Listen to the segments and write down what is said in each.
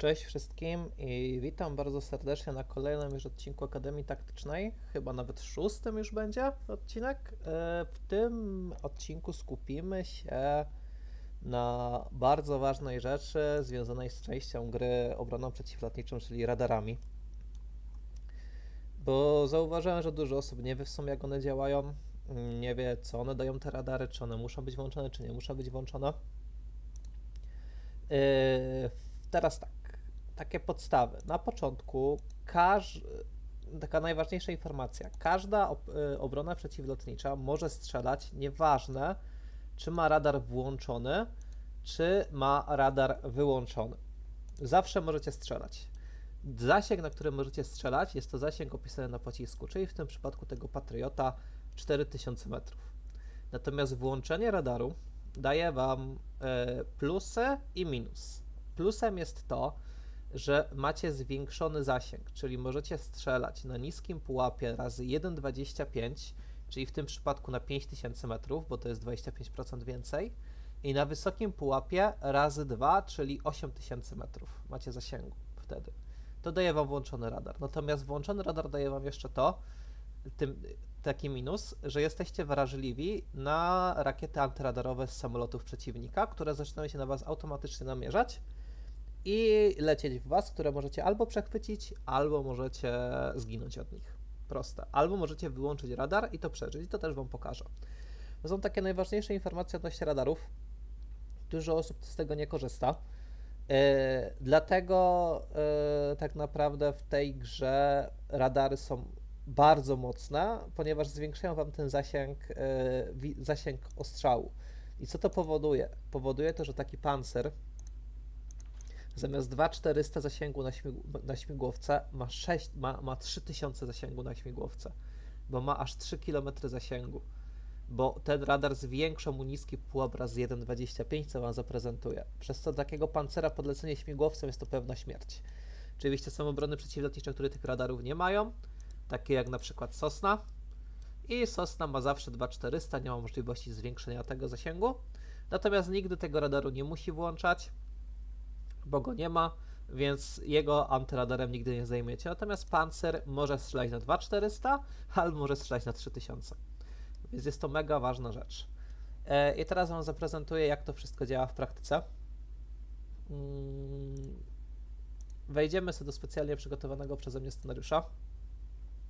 Cześć wszystkim i witam bardzo serdecznie na kolejnym już odcinku Akademii Taktycznej, chyba nawet szóstym już będzie odcinek. E, W tym odcinku skupimy się na bardzo ważnej rzeczy związanej z częścią gry obroną przeciwlotniczą, czyli radarami. Bo zauważyłem, że dużo osób nie wie w sumie jak one działają, nie wie co one dają te radary, czy one muszą być włączone, czy nie muszą być włączone. Yy, teraz tak, takie podstawy. Na początku każ, taka najważniejsza informacja. Każda ob, y, obrona przeciwlotnicza może strzelać, nieważne czy ma radar włączony, czy ma radar wyłączony. Zawsze możecie strzelać. Zasięg, na którym możecie strzelać, jest to zasięg opisany na pocisku, czyli w tym przypadku tego Patriota 4000 metrów. Natomiast włączenie radaru daje Wam e, plusy i minus. Plusem jest to, że macie zwiększony zasięg, czyli możecie strzelać na niskim pułapie razy 1,25, czyli w tym przypadku na 5000 metrów, bo to jest 25% więcej, i na wysokim pułapie razy 2, czyli 8000 metrów macie zasięgu wtedy. To daje Wam włączony radar. Natomiast włączony radar daje Wam jeszcze to, tym, taki minus, że jesteście wrażliwi na rakiety antyradarowe z samolotów przeciwnika, które zaczynają się na Was automatycznie namierzać i lecieć w Was, które możecie albo przechwycić, albo możecie zginąć od nich. Proste. Albo możecie wyłączyć radar i to przeżyć. To też Wam pokażę. To są takie najważniejsze informacje odnośnie radarów. Dużo osób z tego nie korzysta. Yy, dlatego yy, tak naprawdę w tej grze radary są bardzo mocne, ponieważ zwiększają Wam ten zasięg, yy, zasięg ostrzału. I co to powoduje? Powoduje to, że taki pancer zamiast 2400 zasięgu na, śmig- na ma, 6, ma, ma 3000 zasięgu na śmigłowce, bo ma aż 3 km zasięgu. Bo ten radar zwiększa mu niski pułap raz 1,25, co Wam zaprezentuję. Przez co takiego pancera podlecenie śmigłowcem jest to pewna śmierć. Oczywiście są obrony przeciwlotnicze, które tych radarów nie mają, takie jak na przykład Sosna. I Sosna ma zawsze 2400, nie ma możliwości zwiększenia tego zasięgu. Natomiast nigdy tego radaru nie musi włączać, bo go nie ma, więc jego antyradarem nigdy nie zdejmiecie. Natomiast Panzer może strzelać na 2400 albo może strzelać na 3000. Więc jest to mega ważna rzecz. E, I teraz Wam zaprezentuję, jak to wszystko działa w praktyce. Mm, Wejdziemy sobie do specjalnie przygotowanego przeze mnie scenariusza,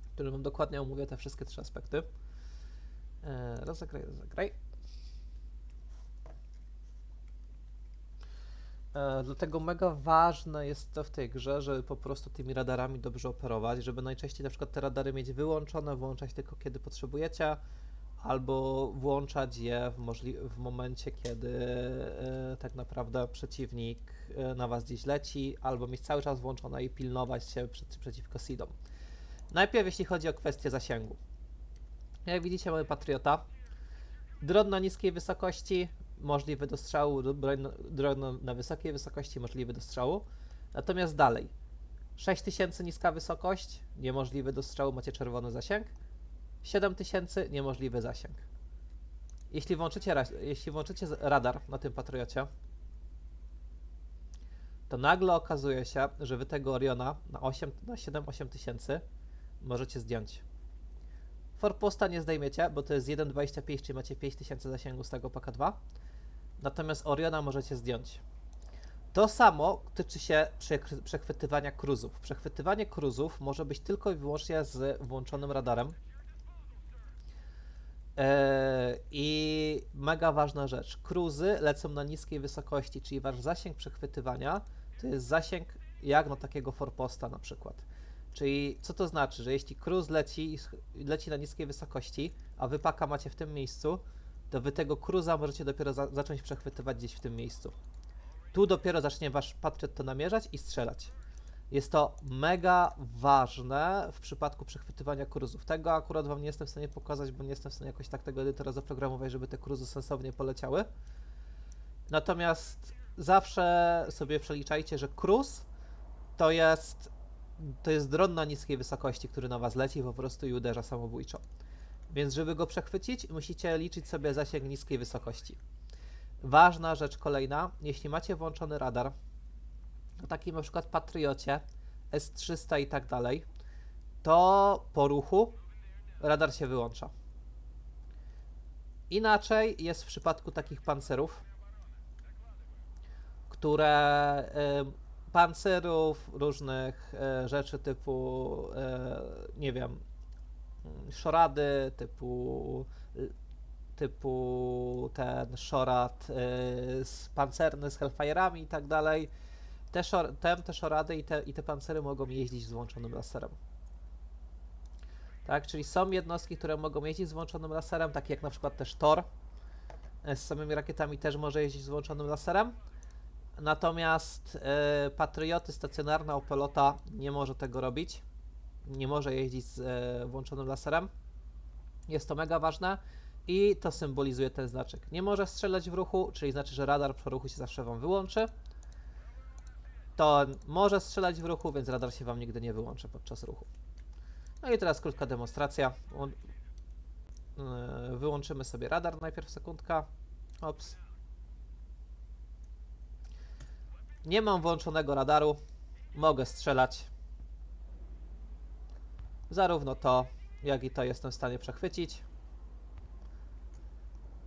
w którym Wam dokładnie omówię te wszystkie trzy aspekty. E, Rozegraj, rozegraj. Dlatego mega ważne jest to w tej grze, żeby po prostu tymi radarami dobrze operować, żeby najczęściej na przykład te radary mieć wyłączone, włączać tylko kiedy potrzebujecie, albo włączać je w, w momencie, kiedy e, tak naprawdę przeciwnik e, na was gdzieś leci, albo mieć cały czas włączone i pilnować się przed, przeciwko seedom. Najpierw jeśli chodzi o kwestię zasięgu. Jak widzicie mamy Patriota. Dron na niskiej wysokości, możliwy do strzału, broń- dron na- wysokiej wysokości, możliwy do strzału. Natomiast dalej. 6000 niska wysokość, niemożliwy do strzału, macie czerwony zasięg. 7000 niemożliwy zasięg. Jeśli włączycie, jeśli włączycie radar na tym Patriocie, to nagle okazuje się, że wy tego Oriona na, 8, na 7-8 tysięcy możecie zdjąć. Forposta nie zdejmiecie, bo to jest 1,25, czyli macie 5000 zasięgu z tego paka 2. Natomiast Oriona możecie zdjąć. To samo tyczy się przechwytywania cruzów. Przechwytywanie cruzów może być tylko i wyłącznie z włączonym radarem. Eee, I mega ważna rzecz. Cruzy lecą na niskiej wysokości, czyli wasz zasięg przechwytywania to jest zasięg jak na takiego forposta na przykład. Czyli co to znaczy, że jeśli cruise leci, leci na niskiej wysokości, a wy paka macie w tym miejscu, to wy tego cruza możecie dopiero za zacząć przechwytywać gdzieś w tym miejscu. Tu dopiero zacznie wasz Patriot to namierzać i strzelać. Jest to mega ważne w przypadku przechwytywania cruzów. Tego akurat wam nie jestem w stanie pokazać, bo nie jestem w stanie jakoś tak tego edytora zaprogramować, żeby te cruzy sensownie poleciały. Natomiast zawsze sobie przeliczajcie, że cruz to jest to jest dron na niskiej wysokości, który na was leci po prostu i uderza samobójczo. Więc żeby go przechwycić, musicie liczyć sobie zasięg niskiej wysokości. Ważna rzecz kolejna, jeśli macie włączony radar, takim na przykład Patriocie, S300 i tak dalej, to po ruchu radar się wyłącza. Inaczej jest w przypadku takich pancerów, które y, pancerów, różnych y, rzeczy typu, y, nie wiem, szorady, typu, y, typu ten szorad y, z pancerny z Hellfire'ami i tak dalej. Te, szor, te, szorady i te, i te pancery mogą jeździć z włączonym laserem. Tak, czyli są jednostki, które mogą jeździć z włączonym laserem, takie jak na przykład też Tor. e, Z samymi rakietami też może jeździć z włączonym laserem. Natomiast e, Patrioty, stacjonarna Opelota nie może tego robić. Nie może jeździć z e, włączonym laserem. Jest to mega ważne i to symbolizuje ten znaczek. Nie może strzelać w ruchu, czyli znaczy, że radar po ruchu się zawsze Wam wyłączy. To może strzelać w ruchu, więc radar się Wam nigdy nie wyłączy podczas ruchu. No i teraz krótka demonstracja. Yy, Wyłączymy sobie radar najpierw sekundka. Ops. Nie mam włączonego radaru. Mogę strzelać. Zarówno to, jak i to jestem w stanie przechwycić.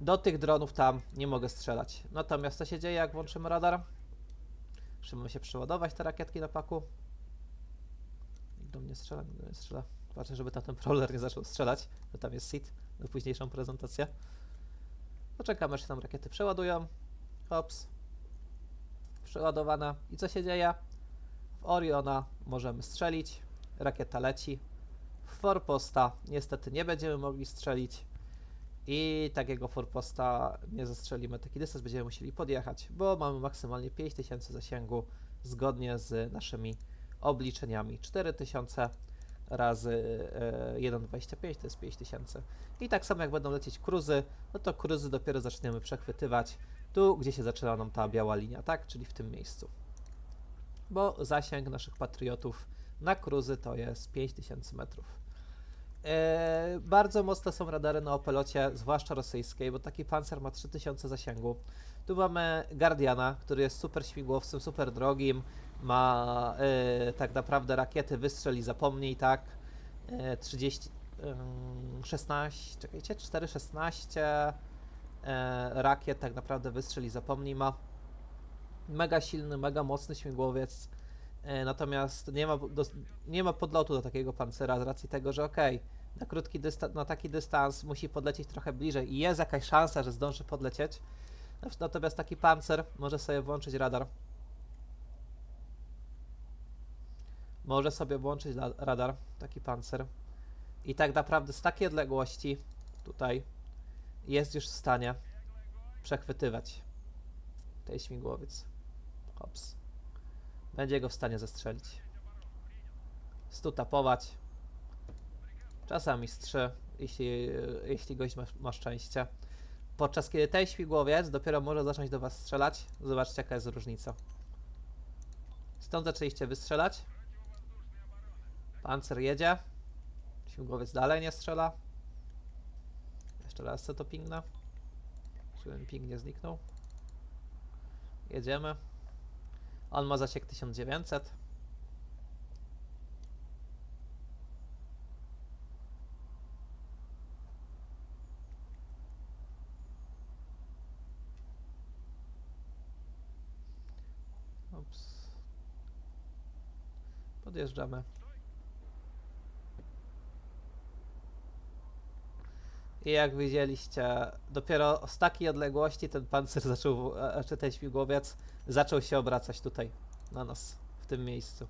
Do tych dronów tam nie mogę strzelać. Natomiast co się dzieje, jak włączymy radar? Musimy się przeładować te rakietki na paku. Do mnie strzela, do mnie strzela. Patrzę, żeby tam ten prowler nie zaczął strzelać, bo tam jest sit na późniejszą prezentację. Poczekamy, aż się tam rakiety przeładują. Hops. Przeładowana. I co się dzieje? W Oriona możemy strzelić. Rakieta leci. Forposta niestety nie będziemy mogli strzelić. I takiego Forposta nie zastrzelimy. Taki dystans będziemy musieli podjechać, bo mamy maksymalnie 5000 zasięgu zgodnie z naszymi obliczeniami. 4000 razy e, 1,25 to jest 5000. I tak samo jak będą lecieć cruzy, no to cruzy dopiero zaczniemy przechwytywać tu, gdzie się zaczyna nam ta biała linia, tak? Czyli w tym miejscu. Bo zasięg naszych patriotów na cruzy to jest 5000 metrów. E, bardzo mocne są radary na Opelocie, zwłaszcza rosyjskiej, bo taki pancer ma 3000 zasięgu. Tu mamy Guardiana, który jest super śmigłowcem, super drogim, ma e, tak naprawdę rakiety wystrzel i zapomnij, tak? E, 30, ym, 16, czekajcie, 4,16 e, rakiet tak naprawdę wystrzel i zapomnij ma. Mega silny, mega mocny śmigłowiec. E, natomiast nie ma, dos- nie ma podlotu do takiego pancera z racji tego, że okej, na krótki na taki dystans musi podlecieć trochę bliżej i jest jakaś szansa, że zdąży podlecieć. Nat- Natomiast taki pancer może sobie włączyć radar. Może sobie włączyć radar, taki pancer. I tak naprawdę z takiej odległości tutaj jest już w stanie przechwytywać ten śmigłowiec. Hops. Będzie go w stanie zestrzelić. Stutapować. Czasami z trzy, jeśli, jeśli gość ma, ma szczęście. Podczas kiedy ten śmigłowiec dopiero może zacząć do was strzelać, zobaczcie jaka jest różnica. Stąd zaczęliście wystrzelać. Pancer jedzie. Śmigłowiec dalej nie strzela. Jeszcze raz co to pingnę. Żeby mi ping nie zniknął. Jedziemy. On ma zasięg 1900. Ups. Podjeżdżamy. I jak widzieliście, dopiero z takiej odległości ten pancer zaczął, e, czy ten śmigłowiec zaczął się obracać tutaj, na nas, w tym miejscu.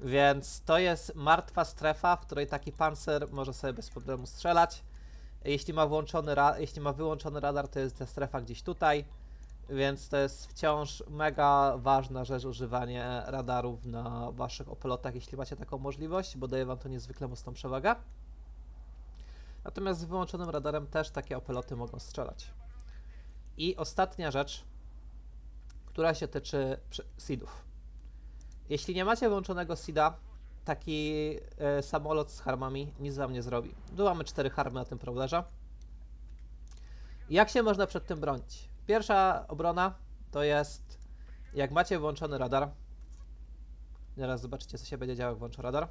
Więc to jest martwa strefa, w której taki pancer może sobie bez problemu strzelać. Jeśli ma, włączony jeśli ma wyłączony radar, to jest ta strefa gdzieś tutaj. Więc to jest wciąż mega ważna rzecz używanie radarów na waszych opelotach, jeśli macie taką możliwość, bo daje wam to niezwykle mocną przewagę. Natomiast z wyłączonym radarem też takie opeloty mogą strzelać. I ostatnia rzecz, która się tyczy seedów. Jeśli nie macie wyłączonego seeda, taki e, samolot z harmami nic wam nie zrobi. Tu mamy cztery harmy na tym prowlerze. Jak się można przed tym bronić? Pierwsza obrona to jest jak macie włączony radar, zaraz zobaczycie, co się będzie działo, jak włączę radar.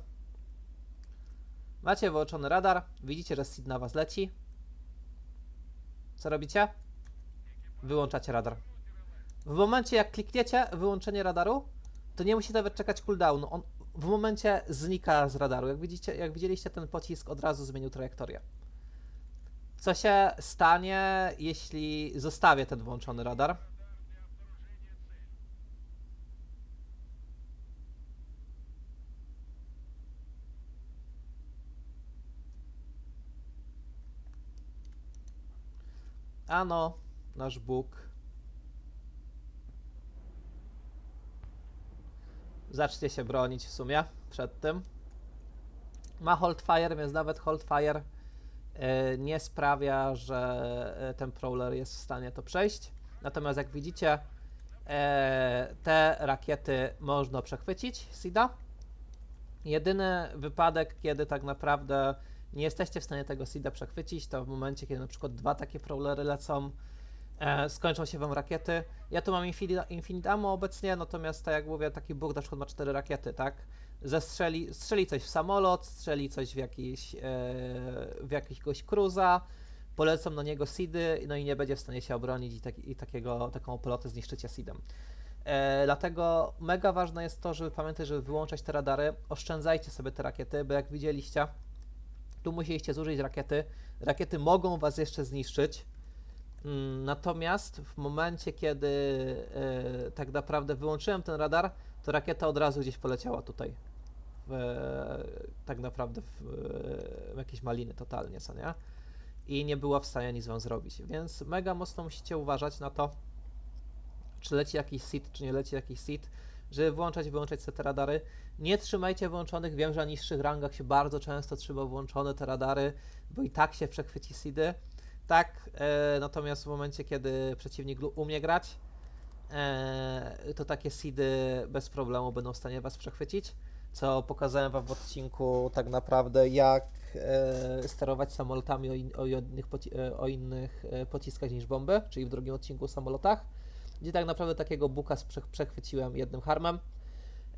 Macie włączony radar, widzicie, że SID na was leci. Co robicie? Wyłączacie radar. W momencie, jak klikniecie wyłączenie radaru, to nie musicie nawet czekać cooldownu. On w momencie znika z radaru. Jak, widzicie, jak widzieliście, ten pocisk od razu zmienił trajektorię. Co się stanie, jeśli zostawię ten włączony radar? Ano, nasz Bóg. Zacznie się bronić w sumie przed tym. Ma hold fire, więc nawet hold fire e, nie sprawia, że e, ten prowler jest w stanie to przejść. Natomiast jak widzicie, e, te rakiety można przechwycić SIDA. Jedyny wypadek, kiedy tak naprawdę nie jesteście w stanie tego SIDA przechwycić, to w momencie, kiedy na przykład dwa takie prowlery lecą, e, skończą się wam rakiety. Ja tu mam Infinite, Ammo obecnie, natomiast tak jak mówię, taki Bóg na przykład ma cztery rakiety, tak? Zestrzeli, strzeli coś w samolot, strzeli coś w jakiś, e, w jakiegoś cruza, polecą na niego SIDy, no i nie będzie w stanie się obronić i, tak, i takiego, taką pelotę zniszczycie SIDem. E, dlatego mega ważne jest to, żeby pamiętać, żeby wyłączać te radary, oszczędzajcie sobie te rakiety, bo jak widzieliście, tu musieliście zużyć rakiety. Rakiety mogą was jeszcze zniszczyć. Mm, Natomiast w momencie, kiedy e, tak naprawdę wyłączyłem ten radar, to rakieta od razu gdzieś poleciała tutaj. W, e, tak naprawdę w, e, w jakieś maliny totalnie, co nie? I nie była w stanie nic wam zrobić. Więc mega mocno musicie uważać na to, czy leci jakiś seed, czy nie leci jakiś seed, żeby włączać, wyłączać sobie te radary. Nie trzymajcie włączonych, wiem, że na niższych rangach się bardzo często trzyma włączone te radary, bo i tak się przechwyci seedy. Tak, e, natomiast w momencie, kiedy przeciwnik umie grać, e, to takie seedy bez problemu będą w stanie was przechwycić, co pokazałem wam w odcinku tak naprawdę, jak e, sterować samolotami o, in, o, innych, poci- e, o innych e, pociskach niż bomby, czyli w drugim odcinku o samolotach, gdzie tak naprawdę takiego buka przechwyciłem jednym harmem.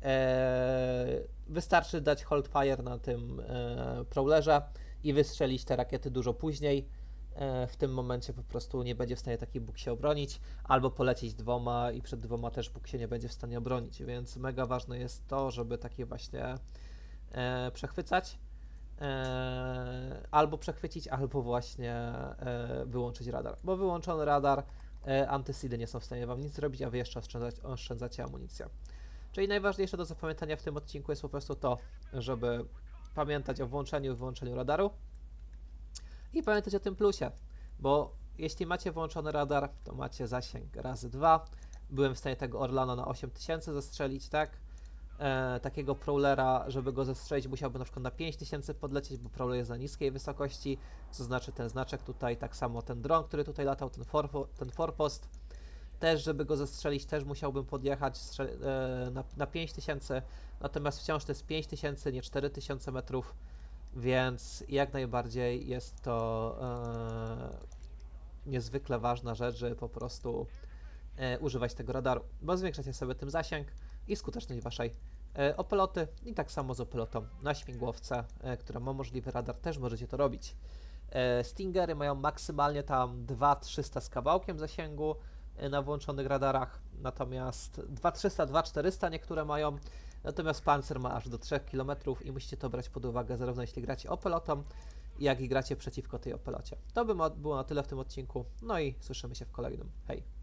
Eee, wystarczy dać hold fire na tym e, prowlerze i wystrzelić te rakiety dużo później. E, w tym momencie po prostu nie będzie w stanie taki Bóg się obronić, albo polecieć dwoma i przed dwoma też Bóg się nie będzie w stanie obronić, więc mega ważne jest to, żeby takie właśnie e, przechwycać. E, albo przechwycić, albo właśnie e, wyłączyć radar. Bo wyłączony radar, e, antysidy nie są w stanie wam nic zrobić, a wy jeszcze oszczędzać, oszczędzacie amunicję. Czyli najważniejsze do zapamiętania w tym odcinku jest po prostu to, żeby pamiętać o włączeniu i wyłączeniu radaru i pamiętać o tym plusie, bo jeśli macie włączony radar, to macie zasięg razy dwa. Byłem w stanie tego Orlana na 8000 zestrzelić, tak? E, takiego prowlera, żeby go zestrzelić, musiałby na przykład na 5000 podlecieć, bo prowler jest na niskiej wysokości, co znaczy ten znaczek tutaj, tak samo ten dron, który tutaj latał, ten, ten forpost, też, żeby go zestrzelić, też musiałbym podjechać e, na, na 5000, natomiast wciąż to jest 5000, nie 4000 metrów, więc jak najbardziej jest to e, niezwykle ważna rzecz, żeby po prostu e, używać tego radaru, bo zwiększacie sobie tym zasięg i skuteczność waszej e, opeloty i tak samo z opelotą na śmigłowce, e, która ma możliwy radar, też możecie to robić. E, Stingery mają maksymalnie tam 2300 z kawałkiem zasięgu, na włączonych radarach, natomiast 2300, 2400 niektóre mają, natomiast Panzer ma aż do 3 km i musicie to brać pod uwagę zarówno jeśli gracie opelotą, jak i gracie przeciwko tej opelocie. To by było na tyle w tym odcinku, no i słyszymy się w kolejnym. Hej!